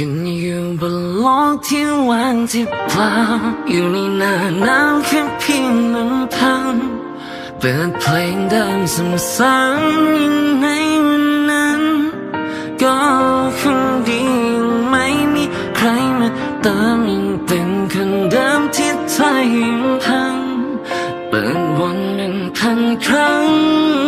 ฉันอยู่บนโลกที่ว่างที่เปล่าอยู่ในหน้านาวแค่เพียงลำพังเปิดเพลงเดิมซ้ำๆในวันนั้น ก็คงดีไม่มีใครมาเติมยังเป็นคนเดิมที่ใจยังพังเปิดวนเป็นพันครั้ง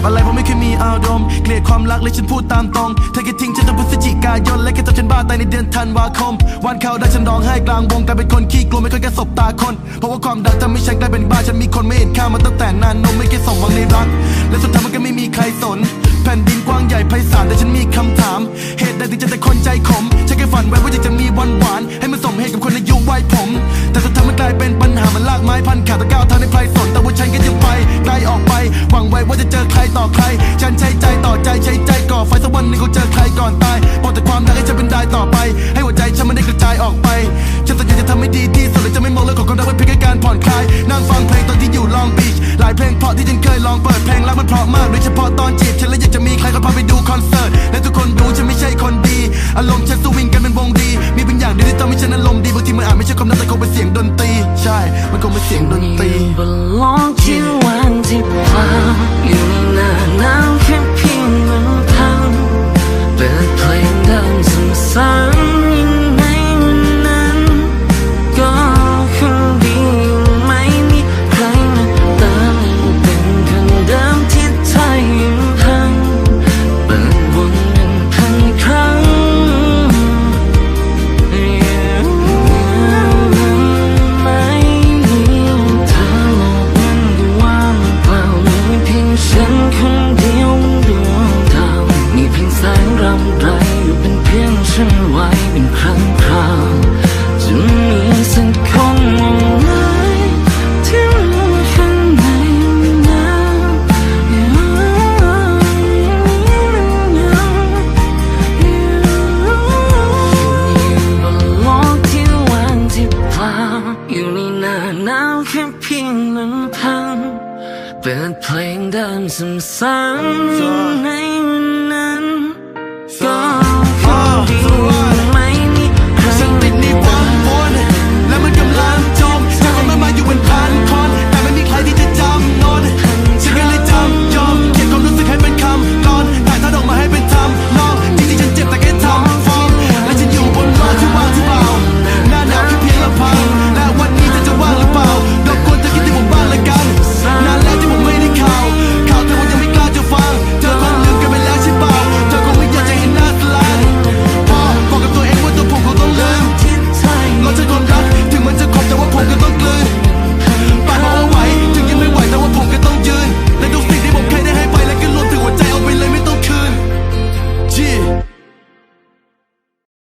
กับอะไรเพราะไม่เคยมีอารมณ์เกลียดความรักเลยฉันพูดตามตรงเธอแค่ทิ้งฉันจนพฤศจิกายนและแค่ทำฉันบ้าตายในเดือนธันวาคม วันเขาได้ฉันร้องไห้กลางวงกลายเป็นคนขี้กลัวไม่เคยแค่สบตาคน เพราะว่าความดังทำให้ฉันกลายเป็นบ้าฉันมีคนไม่เห็นค่ามาตั้งแต่นานนมไม่เคยสมหวังในรัก และสุดท้ายมันก็ไม่มีใครสน แผ่นดินกว้างใหญ่ไพศาลแต่ฉันมีคำ ต่อใคร ฉันใช้ใจต่อใจใช้ใจก่อไฟสักวันหนึ่งคงเจอใครก่อนตายบอกแต่ความรักให้ฉันเป็นได้ต่อไป ให้หัวใจฉันมันได้กระจายออกไป ฉันสัญญาจะทำให้ดีที่สุดและจะไม่มองเรื่องของความรักเป็นเพียงแค่การผ่อนคลายนั่งฟังเพลงตอนที่อยู่ลองบีชหลายเพลงเพราะที่ฉันเคยลองเปิดเพลงรักมันเพราะมากโดยเฉพาะตอนจีบฉันและอยากจะมีใครก็พาไปดูคอนเสิร์ตและทุกคนรู้ฉันไม่ใช่คนดี อารมณ์ฉันสวิงกันเป็นวงดี มีบางอย่างเดียวที่ทำให้ฉันอารมณ์ดีบางทีมันอาจไม่ใช่ความรักแต่คงเป็นเสียงดนตรี ใช่ มันคงเป็นเสียงดนตรี ฉันไว้เป็นครั้งคราวจะมีสักคนมองไหมที่รู้ข้างในนั้นอยู่บนโลกที่ว่างที่เปล่าอยู่ในหน้าหนาวแค่เพียงลำพังเปิดเพลงเดิมซ้ำๆใน